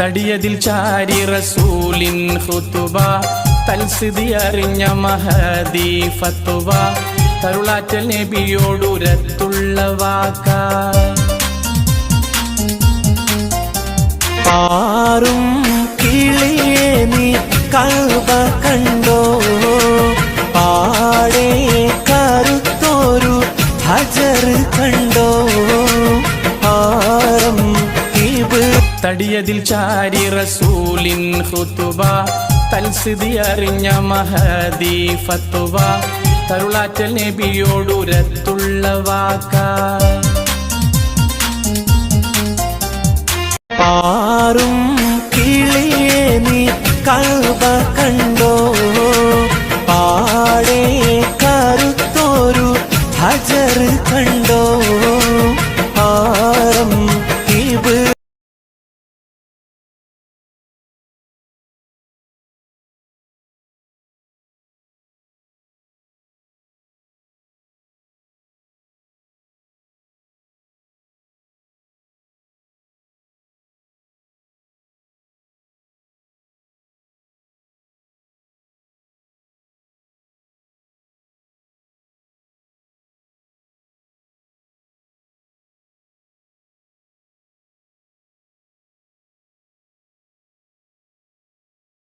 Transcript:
തടിയതിൽ ചാരി റസൂലിൻ ഹുതുബ തൽസ്ഥിതി അറിഞ്ഞ മഹദി ഫത്തുവ കരുളാറ്റൽ നബിയോടുരത്തുള്ള വാക്ക. പാറും കിളിയെ നീ കൽവ കണ്ടോ? പാടേ കറുത്തോരു ഹജർ കണ്ടോ? തടിയതിൽ ചാരി റസൂലിൻ ഹുതുബ തൽസ്ഥിതി അറിഞ്ഞ മഹദി ഫത്തുവ തരുളാറ്റൽ നബിയോടുരത്തുള്ള വാക്ക. പാറും കിളിയെ നീ കൽവ കണ്ണ